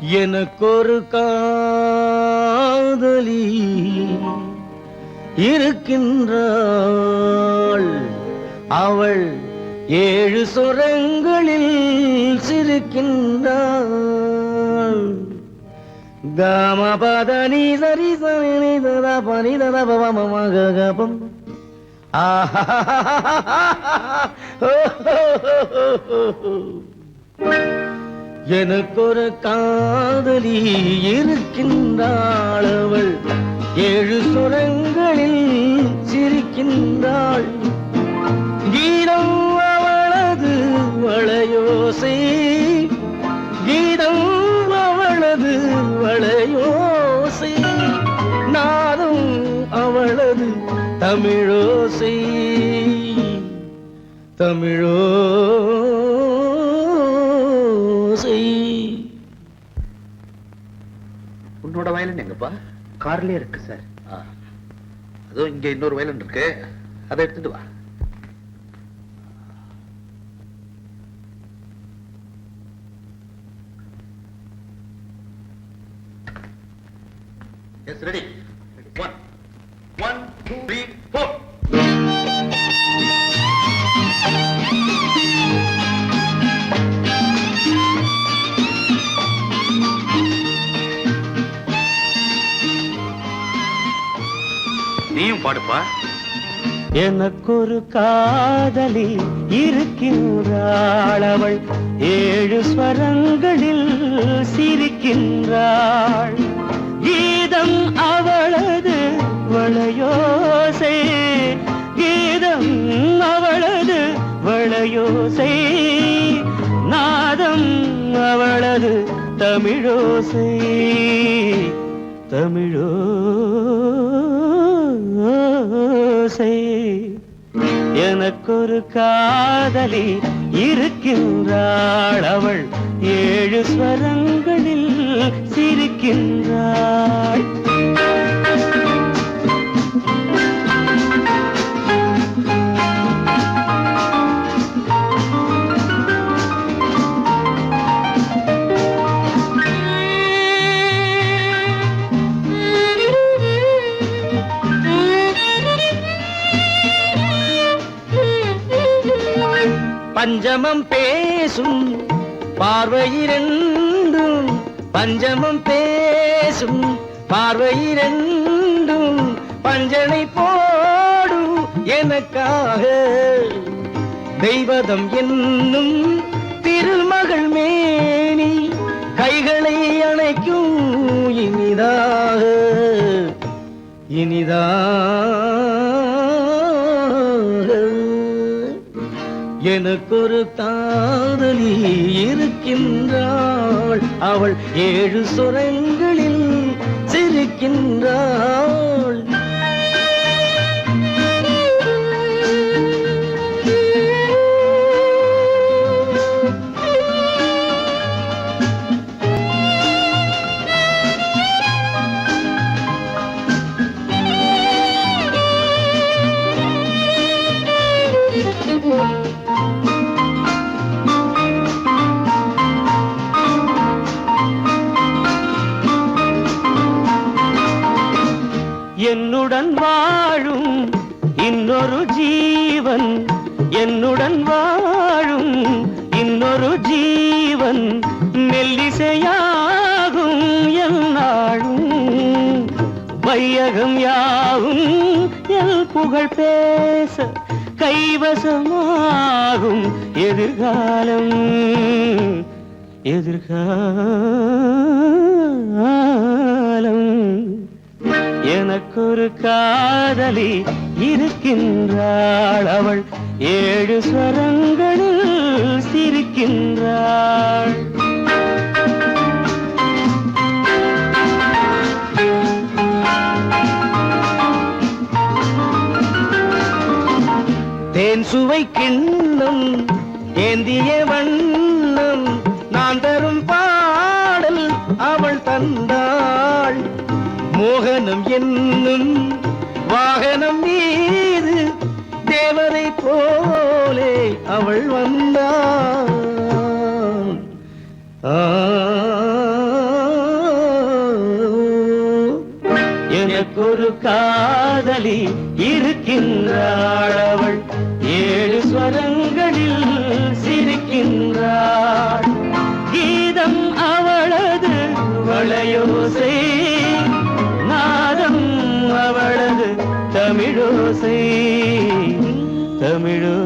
எனக்கொரு காதலி இருக்கின்றாள். அவள் ஏழு சுரங்களில் சிரிக்கின்றாள். கமபதனி சரிதனிதர பனிதர பவமக கபம் எனக்கு ஒரு காதலி இருக்கின்றாள் அவள் ஏழு சுரங்களில் சிரிக்கின்றாள். கீதம் தமிழோசை. தமிழோசை. உன்னோட வயலன் எங்கப்பா? கார்லயே இருக்கு சார். அதோ இங்க இன்னொரு வயலன் இருக்கு. அதை எடுத்துட்டு வா. எஸ் ரெடி பாடுப்பா. எனக்கொரு காதலி இருக்கின்றாள். அவள் ஏழு ஸ்வரங்களில் சிரிக்கின்றாள். கீதம் அவளது வளையோசை. கீதம் அவளது வளையோசை. நாதம் அவளது தமிழோசை. தமிழோ எனக்கொரு காதலி இருக்கின்றாள். அவள் ஏழு ஸ்வரங்களில் சிரிக்கின்ற. பஞ்சமம் பேசும் பார்வையிரண்டும் பஞ்சமம் பேசும் பார்வையிரண்டும் பஞ்சனை போடும் எனக்காக. தெய்வதம் என்னும் திருமகள் மேனி கைகளை அணைக்கும் இனிதாக. இனிதாக எனக்கொரு காதலி இருக்கின்றாள். அவள் ஏழு சுரங்களில் சிரிக்கின்றாள். என்னுடன் வாழும் இன்னொரு ஜீவன் என்னுடன் வாழும் இன்னொரு ஜீவன் மெல்லிசையாகும் என்னாலும் வையகம் யாவும் எல் புகழ் பேச கைவசமாகும் எதிர்காலம் எதிர்காலம் எனக்கொரு காதலி இருக்கின்றாள் அவள். ஏழு ஸ்வரங்களில் சிரிக்கின்றாள். தேன் சுவை கிண்ணம் ஏந்திய வண்ணம் நான் தரும் பாடல் அவள் தந்தாள். மோகனம் என்னும் வாகனம் மீது தேவரை போலே அவள் வந்தாள். தமிழோசை தமிழோ